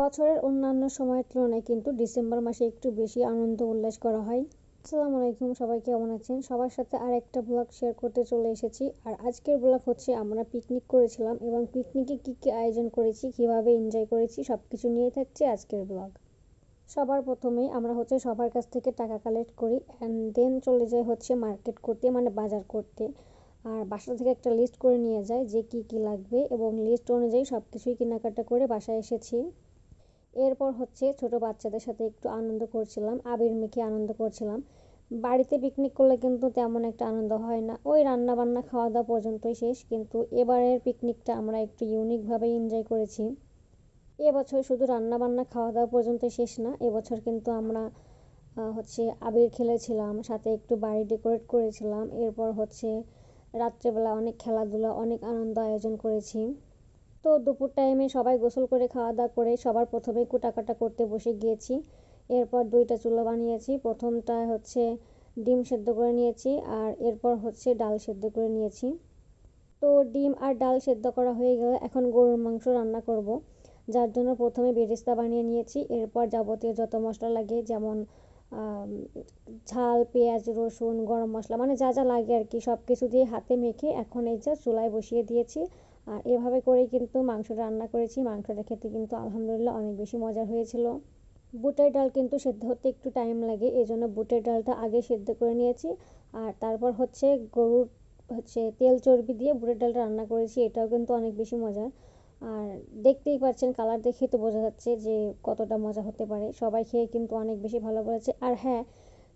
বছরের অন্যান্য সময়ের তুলনায় কিন্তু ডিসেম্বর মাসে একটু বেশি আনন্দ উল্লাস করা হয়। আসসালামু আলাইকুম, সবাই কেমন আছেন? সবার সাথে আর একটা ব্লগ শেয়ার করতে চলে এসেছি। আর আজকের ব্লগ হচ্ছে, আমরা পিকনিক করেছিলাম এবং পিকনিকে কী কী আয়োজন করেছি, কীভাবে এনজয় করেছি সব কিছু নিয়ে থাকছে আজকের ব্লগ সবার প্রথমেই আমরা হচ্ছে সবার কাছ থেকে টাকা কালেক্ট করি অ্যান্ড দেন চলে যাই হচ্ছে মার্কেট করতে মানে বাজার করতে। আর বাসা থেকে একটা লিস্ট করে নিয়ে যায় যে কি কি লাগবে এবং লিস্ট অনুযায়ী সব কিছুই কেনাকাটা করে বাসায় এসেছি। এরপর হচ্ছে ছোট বাচ্চাদের সাথে একটু আনন্দ করছিলাম, আবির মেখে আনন্দ করছিলাম। বাড়িতে পিকনিক করলে কিন্তু তেমন একটা আনন্দ হয় না। ওই রান্না বান্না খাওয়া দাওয়া পর্যন্তই শেষ, কিন্তু এবারের পিকনিকটা আমরা একটু ইউনিকভাবে এনজয় করেছি। এবছর শুধু রান্না বান্না খাওয়া দাওয়া পর্যন্ত শেষ না এবছর কিন্তু আমরা হচ্ছে আবির খেলেছিলাম, সাথে একটু বাড়ি ডেকোরেট করেছিলাম, এরপর হচ্ছে রাত্রেবেলা অনেক খেলাধুলা, অনেক আনন্দ আয়োজন করেছি। তো দুপুর টাইমে সবাই গোসল করে খাওয়া দাওয়া করে সবার প্রথমে কুটাকাটা করতে বসে গিয়েছি। এরপর দুইটা চুলা বানিয়েছি। প্রথমটা হচ্ছে ডিম সেদ্ধ করে নিয়েছি আর এরপর হচ্ছে ডাল সেদ্ধ করে নিয়েছি। তো ডিম আর ডাল সেদ্ধ করা হয়ে গেলে এখন গরুর মাংস রান্না করব। যার জন্য প্রথমে বেরেস্তা বানিয়ে নিয়েছি। এরপর যাবতীয় যত মশলা লাগে, যেমন ঝাল, পেঁয়াজ, রসুন, গরম মশলা মানে যা যা লাগে আর কি সব কিছু দিয়ে হাতে মেখে এখন এই যা চুলায় বসিয়ে দিয়েছি। আর এভাবে করেই কিন্তু মাংস রান্না করেছি। মাংসটা খেতে কিন্তু আলহামদুলিল্লাহ অনেক বেশি মজা হয়েছিল। বুটের ডাল কিন্তু সেদ্ধ হতে একটু টাইম লাগে এই জন্য বুটের ডালটা আগে সেদ্ধ করে নিয়েছি। আর তারপর হচ্ছে গরুর হচ্ছে তেল চর্বি দিয়ে বুটের ডালটা রান্না করেছি, এটাও কিন্তু অনেক বেশি মজার। আর দেখতেই পাচ্ছেন কালার দেখেই তো বোঝা যাচ্ছে যে কতটা মজা হতে পারে। সবাই খেয়ে কিন্তু অনেক বেশি ভালো বলেছে। আর হ্যাঁ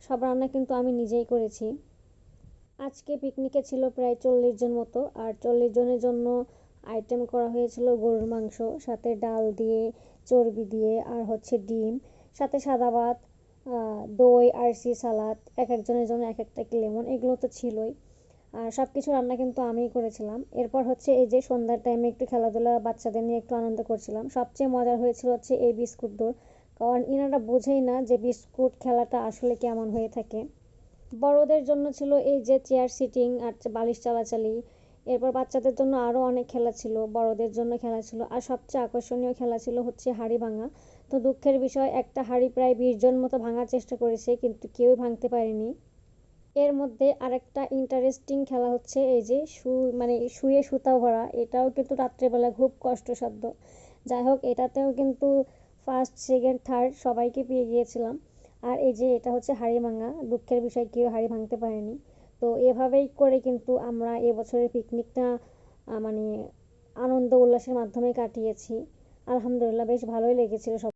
সব রান্না কিন্তু আমি নিজেই করেছি। আজকে পিকনিকে ছিল প্রায় চল্লিশ জন মতো, আর চল্লিশ জনের জন্য আইটেম করা হয়েছিল গরুর মাংস, সাথে ডাল দিয়ে, চর্বি দিয়ে, আর হচ্ছে ডিম, সাথে সাদা ভাত দই, আরসি সালাদ, এক একজনের জন্য এক একটা লেমন, এগুলো তো ছিলই। আর সব কিছু রান্না কিন্তু আমিই করেছিলাম। এরপর হচ্ছে এই যে সন্ধ্যার টাইমে একটু খেলাধুলা বাচ্চাদের নিয়ে একটু আনন্দ করছিলাম। সবচেয়ে মজার হয়েছিল হচ্ছে এই বিস্কুট দৌড়। কারণ ইনারা বোঝেই না যে বিস্কুট খেলাটা আসলে কেমন হয়ে থাকে। বড়দের জন্য ছিল এই যে চেয়ার সিটিং আর বালিশ চালাচালি। এরপর বাচ্চাদের জন্য আরও অনেক খেলা ছিল, বড়দের জন্য খেলা ছিল। আর সবচেয়ে আকর্ষণীয় খেলা ছিল হচ্ছে হাড়ি ভাঙা। তো দুঃখের বিষয়, একটা হাড়ি প্রায় বিশ জন মতো ভাঙার চেষ্টা করেছে, কিন্তু কেউই ভাঙতে পারেনি। এর মধ্যে আরেকটা ইন্টারেস্টিং খেলা হচ্ছে এই যে শু মানে শুয়ে সুতা ভরা। এটাও কিন্তু রাত্রেবেলা খুব কষ্টসাধ্য। যাই হোক, এটাতেও কিন্তু ফার্স্ট সেকেন্ড থার্ড সবাইকে পেয়ে গিয়েছিলাম। আর এই যে এটা হচ্ছে হাড়ি ভাঙা, দুঃখের বিষয়, কেউ হাড়ি ভাঙতে পারেনি। তো এভাবেই করে কিন্তু আমরা এবছরের পিকনিকটা মানে আনন্দ উল্লাসের মাধ্যমে কাটিয়েছি। আলহামদুলিল্লাহ, বেশ ভালোই লেগেছিল সব